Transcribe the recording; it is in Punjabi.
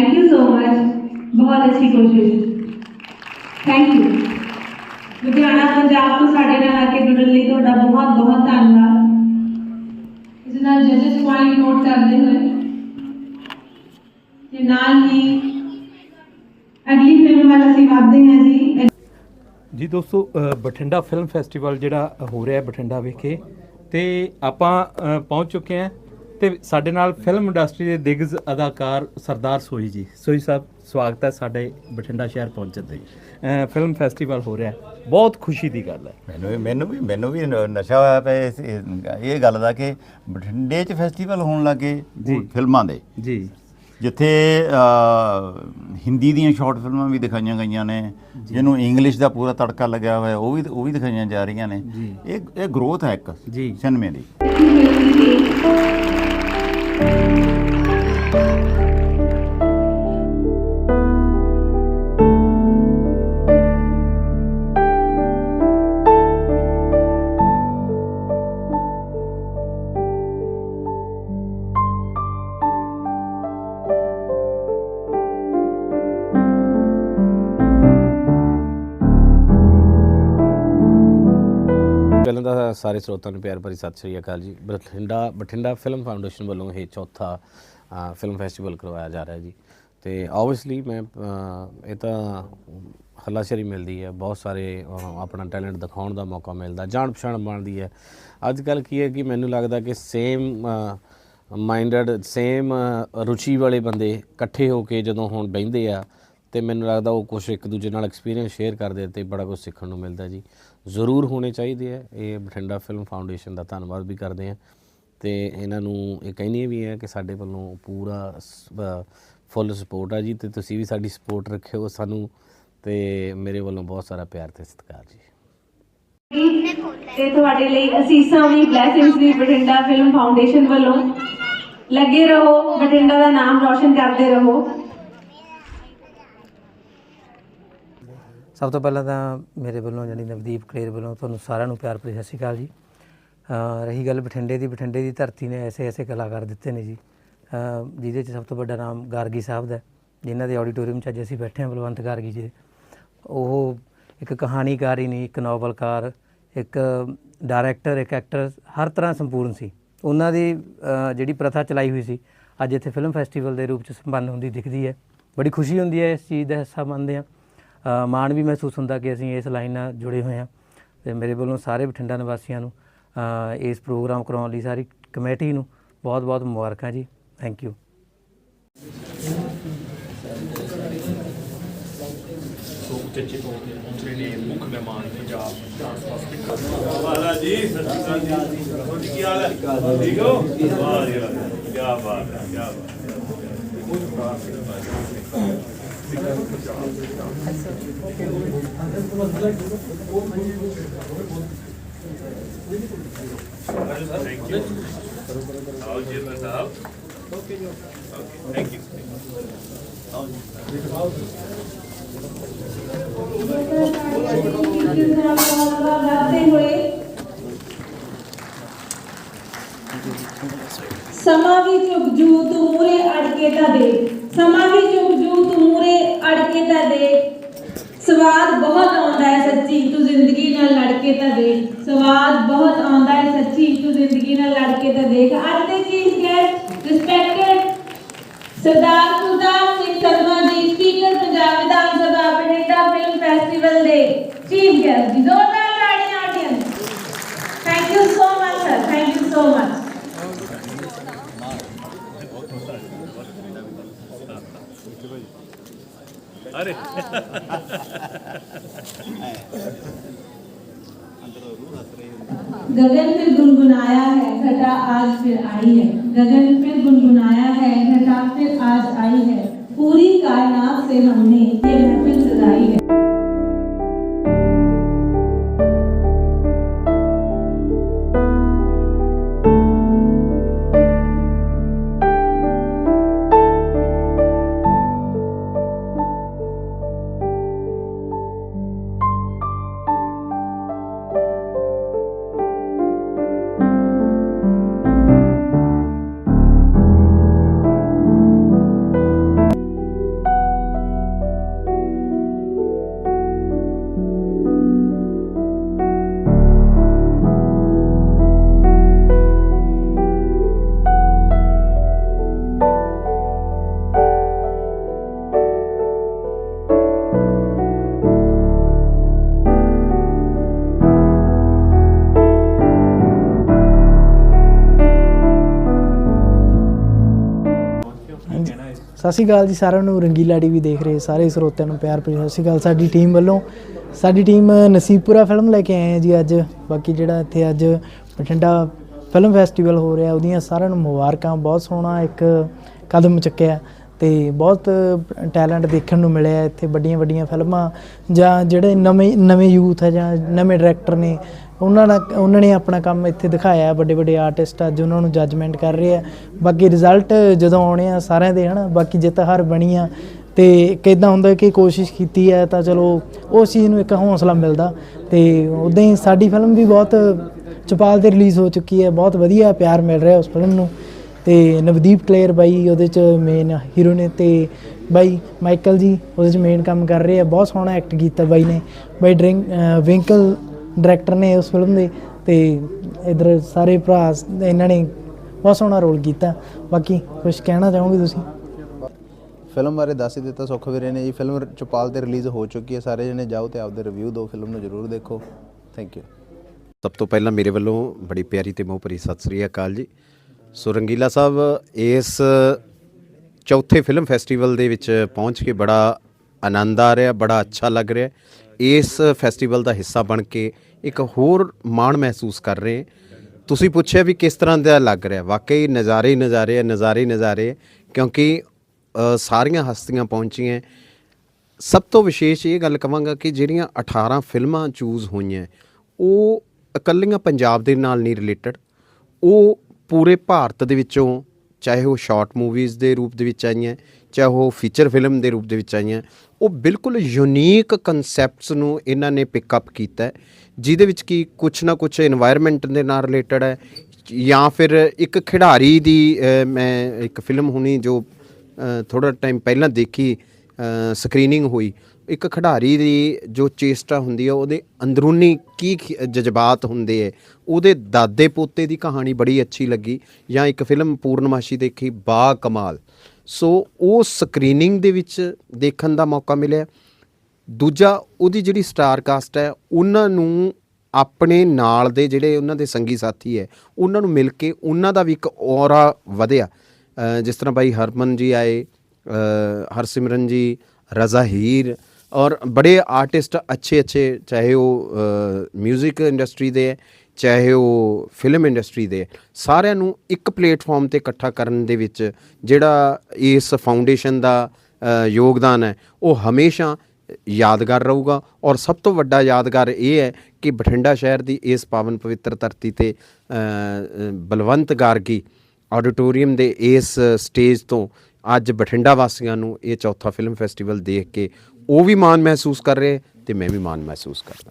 ਮਚ ਬਹੁਤ ਅੱਛੀ ਕੋਸ਼ਿਸ਼। ਥੈਂਕ ਯੂ ਲੁਧਿਆਣਾ, ਪੰਜਾਬ ਤੋਂ ਸਾਡੇ ਨਾਲ ਆ ਕੇ ਜੁੜਨ ਲਈ ਤੁਹਾਡਾ ਬਹੁਤ ਬਹੁਤ ਧੰਨਵਾਦ। ਇਸ ਨਾਲ ਜਜਸ ਪੁਆਇੰਟ ਨੋਟ ਕਰਦੇ ਹੋਏ ਤੇ ਨਾਲ ਹੀ ਅਗਲੀ ਫਿਲਮ ਵੱਲ ਅਸੀਂ ਵਧਦੇ ਹਾਂ ਜੀ। ਜੀ ਦੋਸਤੋ ਬਠਿੰਡਾ ਫਿਲਮ ਫੈਸਟੀਵਲ ਜਿਹੜਾ ਹੋ ਰਿਹਾ ਹੈ ਬਠਿੰਡਾ ਵਿਖੇ, ਤੇ ਆਪਾਂ ਪਹੁੰਚ ਚੁੱਕੇ ਹਾਂ। ਤੇ ਸਾਡੇ ਨਾਲ ਫਿਲਮ ਇੰਡਸਟਰੀ ਦੇ ਦਿਗਜ ਅਦਾਕਾਰ ਸਰਦਾਰ ਸੋਈ ਜੀ। ਸੋਈ ਸਾਹਿਬ ਸਵਾਗਤ ਹੈ ਸਾਡੇ ਬਠਿੰਡਾ ਸ਼ਹਿਰ ਪਹੁੰਚਣ ਤੇ ਫਿਲਮ ਫੈਸਟੀਵਲ ਹੋ ਰਿਹਾ ਬਹੁਤ ਖੁਸ਼ੀ ਦੀ ਗੱਲ ਹੈ। ਮੈਨੂੰ ਵੀ ਮੈਨੂੰ ਵੀ ਮੈਨੂੰ ਵੀ ਨਸ਼ਾ ਹੋਇਆ ਪਿਆ ਇਸ- ਇਹ ਗੱਲ ਦਾ ਕਿ ਬਠਿੰਡੇ 'ਚ ਫੈਸਟੀਵਲ ਹੋਣ ਲੱਗੇ। ਫਿਲਮਾਂ ਦੇ। ਜੀ। ਜਿੱਥੇ ਹਿੰਦੀ ਦੀਆਂ ਸ਼ਾਰਟ ਫਿਲਮਾਂ ਵੀ ਦਿਖਾਈਆਂ ਗਈਆਂ ਨੇ ਜਿਹਨੂੰ ਇੰਗਲਿਸ਼ ਦਾ ਪੂਰਾ ਤੜਕਾ ਲੱਗਿਆ ਹੋਇਆ ਉਹ ਵੀ ਉਹ ਵੀ ਦਿਖਾਈਆਂ ਜਾ ਰਹੀਆਂ ਨੇ। ਇਹ ਇਹ ਗਰੋਥ ਹੈ ਇੱਕ ਜੀ। ਸਿਨੇਮੇ ਦੀ। ਪਹਿਲਾਂ ਤਾਂ ਸਾਰੇ ਸਰੋਤਾਂ ਨੂੰ ਪਿਆਰ ਭਰੀ ਸਤਿ ਸ਼੍ਰੀ ਅਕਾਲ ਜੀ। ਬਠਿੰਡਾ ਬਠਿੰਡਾ ਫਿਲਮ ਫਾਊਂਡੇਸ਼ਨ ਵੱਲੋਂ ਇਹ ਚੌਥਾ ਫਿਲਮ ਫੈਸਟੀਵਲ ਕਰਵਾਇਆ ਜਾ ਰਿਹਾ ਜੀ। ਤੇ ਆਬਵੀਅਸਲੀ ਮੈਂ ਇਹ ਤਾਂ ਹੱਲਾਸ਼ੇਰੀ ਮਿਲਦੀ ਹੈ। ਬਹੁਤ ਸਾਰੇ ਆਪਣਾ ਟੈਲੈਂਟ ਦਿਖਾਉਣ ਦਾ ਮੌਕਾ ਮਿਲਦਾ ਜਾਣ ਪਛਾਣ ਬਣਦੀ ਹੈ। ਅੱਜ ਕੱਲ ਕੀ ਹੈ ਕਿ ਮੈਨੂੰ ਲੱਗਦਾ ਕਿ ਸੇਮ ਮਾਈਂਡਡ ਸੇਮ ਰੁਚੀ ਵਾਲੇ ਬੰਦੇ ਇਕੱਠੇ ਹੋ ਕੇ ਜਦੋਂ ਹੁਣ ਬਹਿੰਦੇ ਆ ਤੇ ਮੈਨੂੰ ਲੱਗਦਾ ਉਹ ਕੁਝ ਇੱਕ ਦੂਜੇ ਨਾਲ ਐਕਸਪੀਰੀਅੰਸ ਸ਼ੇਅਰ ਕਰਦੇ ਤੇ ਬੜਾ ਕੁਝ ਸਿੱਖਣ ਨੂੰ ਮਿਲਦਾ ਜੀ। ਜ਼ਰੂਰ ਹੋਣੇ ਚਾਹੀਦੇ ਆ। ਇਹ ਬਠਿੰਡਾ ਫਿਲਮ ਫਾਊਂਡੇਸ਼ਨ ਦਾ ਧੰਨਵਾਦ ਵੀ ਕਰਦੇ ਆ। ਤੇ ਇਹਨਾਂ ਨੂੰ ਇਹ ਕਹਿੰਦੇ ਵੀ ਆ ਕਿ ਸਾਡੇ ਵੱਲੋਂ ਪੂਰਾ ਫੁੱਲ ਸਪੋਰਟ ਆ ਜੀ ਤੇ ਤੁਸੀਂ ਵੀ ਸਾਡੀ ਸਪੋਰਟ ਰੱਖਿਓ ਸਾਨੂੰ ਤੇ ਮੇਰੇ ਵੱਲੋਂ ਬਹੁਤ ਸਾਰਾ ਪਿਆਰ ਤੇ ਸਤਿਕਾਰ ਜੀ। ਤੇ ਤੁਹਾਡੇ ਲਈ ਅਸੀਸਾਂ ਵੀ ਬਲੇਸਿੰਗਸ ਵੀ ਬਠਿੰਡਾ ਫਿਲਮ ਫਾਊਂਡੇਸ਼ਨ ਵੱਲੋਂ। ਲੱਗੇ ਰਹੋ, ਬਠਿੰਡਾ ਦਾ ਨਾਮ ਰੋਸ਼ਨ ਕਰਦੇ ਰਹੋ। ਸਭ ਤੋਂ ਪਹਿਲਾਂ ਤਾਂ ਮੇਰੇ ਵੱਲੋਂ ਜਾਨੀ ਨਵਦੀਪ ਕਲੇਰ ਵੱਲੋਂ ਤੁਹਾਨੂੰ ਸਾਰਿਆਂ ਨੂੰ ਪਿਆਰ ਭਰੀ ਸਤਿ ਸ਼੍ਰੀ ਅਕਾਲ ਜੀ। ਰਹੀ ਗੱਲ ਬਠਿੰਡੇ ਦੀ ਬਠਿੰਡੇ ਦੀ ਧਰਤੀ ਨੇ ਐਸੇ ਐਸੇ ਕਲਾਕਾਰ ਦਿੱਤੇ ਨੇ ਜੀ। ਜਿਹਦੇ 'ਚ ਸਭ ਤੋਂ ਵੱਡਾ ਨਾਮ ਗਾਰਗੀ ਸਾਹਿਬ ਦਾ ਜਿਨ੍ਹਾਂ ਦੇ ਆਡੀਟੋਰੀਅਮ 'ਚ ਅੱਜ ਅਸੀਂ ਬੈਠੇ ਹਾਂ, ਬਲਵੰਤ ਗਾਰਗੀ ਜੀ ਦੇ। ਉਹ ਇੱਕ ਕਹਾਣੀਕਾਰ ਹੀ ਨਹੀਂ ਇੱਕ ਨੋਵਲਕਾਰ, ਇੱਕ ਡਾਇਰੈਕਟਰ ਇੱਕ ਐਕਟਰ ਹਰ ਤਰ੍ਹਾਂ ਸੰਪੂਰਨ ਸੀ। ਉਹਨਾਂ ਦੀ ਜਿਹੜੀ ਪ੍ਰਥਾ ਚਲਾਈ ਹੋਈ ਸੀ, ਅੱਜ ਇੱਥੇ ਫਿਲਮ ਫੈਸਟੀਵਲ ਦੇ ਰੂਪ 'ਚ ਸੰਪੰਨ ਹੁੰਦੀ ਦਿਖਦੀ ਹੈ। ਬੜੀ ਖੁਸ਼ੀ ਹੁੰਦੀ ਹੈ ਇਸ ਚੀਜ਼ ਦਾ ਹਿੱਸਾ ਬਣਦੇ ਹਾਂ ਮਾਣ ਵੀ ਮਹਿਸੂਸ ਹੁੰਦਾ ਕਿ ਅਸੀਂ ਇਸ ਲਾਈਨ ਨਾਲ ਜੁੜੇ ਹੋਏ ਹਾਂ ਤੇ ਮੇਰੇ ਵੱਲੋਂ ਸਾਰੇ ਬਠਿੰਡਾ ਨਿਵਾਸੀਆਂ ਨੂੰ ਅ, ਇਸ ਪ੍ਰੋਗਰਾਮ ਕਰਾਉਣ ਲਈ ਸਾਰੀ ਕਮੇਟੀ ਨੂੰ ਬਹੁਤ-ਬਹੁਤ ਮੁਬਾਰਕਾਂ ਜੀ। ਥੈਂਕ ਯੂ ਸਮਾਂ ਵੀ ਝੁਕ ਜੂ ਤੂੰ ਮੂਰੇ ਅੜ ਤਾਂ ਦੇ ਸਮਾਂ ਵੀ ਝੁਕ ਜੂ, ਤੂੰ ਮੂਰੇ ਅੜ ਕੇ ਤਾਂ ਦੇ ਸਵਾਦ ਬਹੁਤ ਆਉਂਦਾ ਹੈ ਸੱਚੀ, ਤੂੰ ਜ਼ਿੰਦਗੀ ਨਾਲ ਲੜ ਕੇ ਤਾਂ ਦੇਖ ਸਵਾਦ ਬਹੁਤ ਆਉਂਦਾ ਹੈ ਸੱਚੀ, ਤੂੰ ਜ਼ਿੰਦਗੀ ਨਾਲ ਲੜ ਕੇ ਤਾਂ ਦੇਖ, ਅੱਜ ਦੇ chief guest respected Sardar Kultar गगन फिर गुनगुनाया है, घटा आज फिर आई है। गगन फिर गुनगुनाया है, घटा फिर आज आई है। पूरी कायनात से हमने ये महफिल सजाई है। ਸਤਿ ਸ਼੍ਰੀ ਅਕਾਲ ਜੀ ਸਾਰਿਆਂ ਨੂੰ, ਰੰਗੀਲਾ ਟੀਵੀ ਦੇਖ ਰਹੇ ਸਾਰੇ ਸਰੋਤਿਆਂ ਨੂੰ ਪਿਆਰ ਭਰੀ ਸਤਿ ਸ਼੍ਰੀ ਅਕਾਲ। ਸਾਡੀ ਟੀਮ ਵੱਲੋਂ, ਸਾਡੀ ਟੀਮ ਨਸੀਬਪੁਰਾ ਫਿਲਮ ਲੈ ਕੇ ਆਏ ਆ ਜੀ ਅੱਜ। ਬਾਕੀ ਜਿਹੜਾ ਇੱਥੇ ਅੱਜ ਬਠਿੰਡਾ ਫਿਲਮ ਫੈਸਟੀਵਲ ਹੋ ਰਿਹਾ, ਉਹਦੀਆਂ ਸਾਰਿਆਂ ਨੂੰ ਮੁਬਾਰਕਾਂ। ਬਹੁਤ ਸੋਹਣਾ ਇੱਕ ਕਦਮ ਚੁੱਕਿਆ ਤੇ ਬਹੁਤ ਟੈਲੈਂਟ ਦੇਖਣ ਨੂੰ ਮਿਲਿਆ ਇੱਥੇ ਵੱਡੀਆਂ ਵੱਡੀਆਂ ਫਿਲਮਾਂ ਜਾਂ ਜਿਹੜੇ ਨਵੇਂ ਨਵੇਂ ਯੂਥ ਹੈ ਜਾਂ ਨਵੇਂ ਡਾਇਰੈਕਟਰ ਨੇ ਉਹਨਾਂ ਨਾਲ ਉਹਨਾਂ ਨੇ ਆਪਣਾ ਕੰਮ ਇੱਥੇ ਦਿਖਾਇਆ, ਵੱਡੇ ਵੱਡੇ ਆਰਟਿਸਟ ਅੱਜ ਉਹਨਾਂ ਨੂੰ ਜੱਜਮੈਂਟ ਕਰ ਰਹੇ ਆ। ਬਾਕੀ ਰਿਜ਼ਲਟ ਜਦੋਂ ਆਉਣੇ ਆ ਸਾਰਿਆਂ ਦੇ, ਹਨਾ? ਬਾਕੀ ਜਿੱਤ ਹਾਰ ਬਣੀ ਆ। ਤੇ ਕਿਦਾਂ ਹੁੰਦਾ ਕਿ ਕੋਸ਼ਿਸ਼ ਕੀਤੀ ਹੈ ਤਾਂ ਚਲੋ ਉਸ ਚੀਜ਼ ਨੂੰ ਇੱਕ ਹੌਸਲਾ ਮਿਲਦਾ। ਤੇ ਉਦਾਂ ਹੀ ਸਾਡੀ ਫਿਲਮ ਵੀ ਬਹੁਤ ਚਪਾਲ ਤੇ ਰਿਲੀਜ਼ ਹੋ ਚੁੱਕੀ ਹੈ ਬਹੁਤ ਵਧੀਆ ਪਿਆਰ ਮਿਲ ਰਿਹਾ ਉਸ ਫਿਲਮ ਨੂੰ। ਤੇ ਨਵਦੀਪ ਕਲੇਰ ਬਾਈ, ਉਹਦੇ ਚ ਮੇਨ ਹੀਰੋ ਨੇ ਤੇ ਬਾਈ ਮਾਈਕਲ ਜੀ, ਉਹਦੇ ਚ ਮੇਨ ਕੰਮ ਕਰ ਰਹੇ ਆ। ਬਹੁਤ ਸੋਹਣਾ ਐਕਟ ਕੀਤਾ ਬਾਈ ਨੇ। ਬਾਈ ਡਰਿੰਕ ਵਿੰਕਲ ਡਾਇਰੈਕਟਰ ਨੇ ਉਸ ਫਿਲਮ ਦੇ ਤੇ ਇਧਰ ਸਾਰੇ ਭਰਾ ਇਹਨਾਂ ਨੇ ਬਹੁਤ ਸੋਹਣਾ ਰੋਲ ਕੀਤਾ। ਬਾਕੀ ਕੁਝ ਕਹਿਣਾ ਚਾਹੋਗੇ ਤੁਸੀਂ? ਫਿਲਮ ਬਾਰੇ ਦੱਸ ਹੀ ਦਿੱਤਾ ਸੁੱਖ ਵੀਰੇ ਨੇ ਜੀ। ਫਿਲਮ ਚਪਾਲ ਤੇ ਰਿਲੀਜ਼ ਹੋ ਚੁੱਕੀ ਹੈ। ਸਾਰੇ ਜਣੇ ਜਾਓ ਤੇ ਆਪਦੇ ਰਿਵਿਊ ਦਿਓ ਫਿਲਮ ਨੂੰ ਜਰੂਰ ਦੇਖੋ। ਥੈਂਕ ਯੂ ਸਭ ਤੋਂ ਪਹਿਲਾਂ ਮੇਰੇ ਵੱਲੋਂ ਬੜੀ ਪਿਆਰੀ ਤੇ ਮੋਹ ਭਰੀ ਸਤਿ ਸ੍ਰੀ ਅਕਾਲ ਜੀ। ਸੋ ਰੰਗੀਲਾ ਸਾਹਿਬ ਇਸ ਚੌਥੇ ਫਿਲਮ ਫੈਸਟੀਵਲ ਦੇ ਵਿੱਚ ਪਹੁੰਚ ਕੇ ਬੜਾ ਆਨੰਦ ਆ ਰਿਹਾ ਬੜਾ ਅੱਛਾ ਲੱਗ ਰਿਹਾ। ਇਸ ਫੈਸਟੀਵਲ ਦਾ ਹਿੱਸਾ ਬਣ ਕੇ ਇੱਕ ਹੋਰ ਮਾਣ ਮਹਿਸੂਸ ਕਰ ਰਹੇ ਤੁਸੀਂ ਪੁੱਛਿਆ ਵੀ ਕਿਸ ਤਰ੍ਹਾਂ ਦਾ ਲੱਗ ਰਿਹਾ। ਵਾਕਈ ਨਜ਼ਾਰੇ ਹੀ ਨਜ਼ਾਰੇ ਆ, ਨਜ਼ਾਰੇ ਨਜ਼ਾਰੇ। ਕਿਉਂਕਿ ਸਾਰੀਆਂ ਹਸਤੀਆਂ ਪਹੁੰਚੀਆਂ ਸਭ ਤੋਂ ਵਿਸ਼ੇਸ਼ ਇਹ ਗੱਲ ਕਵਾਂਗਾ ਕਿ ਜਿਹੜੀਆਂ 18 ਫਿਲਮਾਂ ਚੂਜ਼ ਹੋਈਆਂ ਉਹ ਇਕੱਲੀਆਂ ਪੰਜਾਬ ਦੇ ਨਾਲ ਨਹੀਂ ਰਿਲੇਟਡ ਉਹ ਪੂਰੇ ਭਾਰਤ ਦੇ ਵਿੱਚੋਂ ਚਾਹੇ ਉਹ ਸ਼ਾਰਟ ਮੂਵੀਜ਼ ਦੇ ਰੂਪ ਦੇ ਵਿੱਚ ਆਈਆਂ, ਚਾਹੇ ਉਹ ਫੀਚਰ ਫਿਲਮ ਦੇ ਰੂਪ ਦੇ ਵਿੱਚ ਆਈਆਂ, ਉਹ ਬਿਲਕੁਲ ਯੂਨੀਕ ਕਨਸੈਪਟਸ ਨੂੰ ਇਹਨਾਂ ਨੇ ਪਿਕ ਅਪ ਕੀਤਾ ਜਿਹਦੇ ਵਿੱਚ ਕੀ ਕੁਝ ਨਾ ਕੁਝ এনवायरमेंट ਦੇ ਨਾਲ ਰਿਲੇਟਡ ਹੈ, ਜਾਂ ਫਿਰ ਇੱਕ ਖਿਡਾਰੀ ਦੀ ਮੈਂ ਇੱਕ ਫਿਲਮ ਹੁਣੀ ਜੋ ਥੋੜਾ ਟਾਈਮ ਪਹਿਲਾਂ ਦੇਖੀ ਸਕਰੀਨਿੰਗ ਹੋਈ ਇੱਕ ਖਿਡਾਰੀ ਦੀ ਜੋ ਚੇਸਟਾ ਹੁੰਦੀ ਹੈ ਉਹਦੇ ਅੰਦਰੂਨੀ ਕੀ ਖ- ਜਜ਼ਬਾਤ ਹੁੰਦੇ ਹੈ ਉਹਦੇ ਦਾਦੇ ਪੋਤੇ ਦੀ ਕਹਾਣੀ ਬੜੀ ਅੱਛੀ ਲੱਗੀ ਜਾਂ ਇੱਕ ਫਿਲਮ ਪੂਰਨਮਾਸ਼ੀ ਦੇਖੀ ਬਾ ਕਮਾਲ। ਸੋ ਉਹ ਸਕਰੀਨਿੰਗ ਦੇ ਵਿੱਚ ਦੇਖਣ ਦਾ ਮੌਕਾ ਮਿਲਿਆ। ਦੂਜਾ ਉਹਦੀ ਜਿਹੜੀ ਸਟਾਰ ਕਾਸਟ ਹੈ ਉਹਨਾਂ ਨੂੰ ਆਪਣੇ ਨਾਲ ਦੇ ਜਿਹੜੇ ਉਹਨਾਂ ਦੇ ਸੰਗੀ ਸਾਥੀ ਹੈ ਉਹਨਾਂ ਨੂੰ ਮਿਲ ਕੇ ਉਹਨਾਂ ਦਾ ਵੀ ਇੱਕ ਔਰਾ ਵਧਿਆ। ਅ, ਜਿਸ ਤਰ੍ਹਾਂ ਬਾਈ ਹਰਮਨ ਜੀ ਆਏ ਅ, ਹਰਸਿਮਰਨ ਜੀ ਰਜ਼ਾ ਹੀਰ ਔਰ ਬੜੇ ਆਰਟਿਸਟ ਅੱਛੇ ਅੱਛੇ ਚਾਹੇ ਉਹ 뮤직 ਇੰਡਸਟਰੀ ਦੇ ਹੈ ਚਾਹੇ ਉਹ ਫਿਲਮ ਇੰਡਸਟਰੀ ਦੇ ਹੈ, ਸਾਰਿਆਂ ਨੂੰ ਇੱਕ ਪਲੇਟਫਾਰਮ ਤੇ ਇਕੱਠਾ ਕਰਨ ਦੇ ਵਿੱਚ ਜਿਹੜਾ ਇਸ ਫਾਊਂਡੇਸ਼ਨ ਦਾ ਯੋਗਦਾਨ ਹੈ ਉਹ ਹਮੇਸ਼ਾ ਯਾਦਗਾਰ ਰਹੂਗਾ। ਔਰ ਸਭ ਤੋਂ ਵੱਡਾ ਯਾਦਗਾਰ ਇਹ ਹੈ ਕਿ ਬਠਿੰਡਾ ਸ਼ਹਿਰ ਦੀ ਇਸ ਪਾਵਨ ਪਵਿੱਤਰ ਧਰਤੀ ਤੇ ਬਲਵੰਤ ਗਾਰਗੀ ਆਡੀਟੋਰੀਅਮ ਦੇ ਇਸ ਸਟੇਜ ਤੋਂ ਅੱਜ ਬਠਿੰਡਾ ਵਾਸੀਆਂ ਨੂੰ ਇਹ ਚੌਥਾ ਫਿਲਮ ਫੈਸਟੀਵਲ ਦੇਖ ਕੇ ਉਹ ਵੀ ਮਾਣ ਮਹਿਸੂਸ ਕਰ ਰਹੇ ਤੇ ਮੈਂ ਵੀ ਮਾਣ ਮਹਿਸੂਸ ਕਰਦਾ।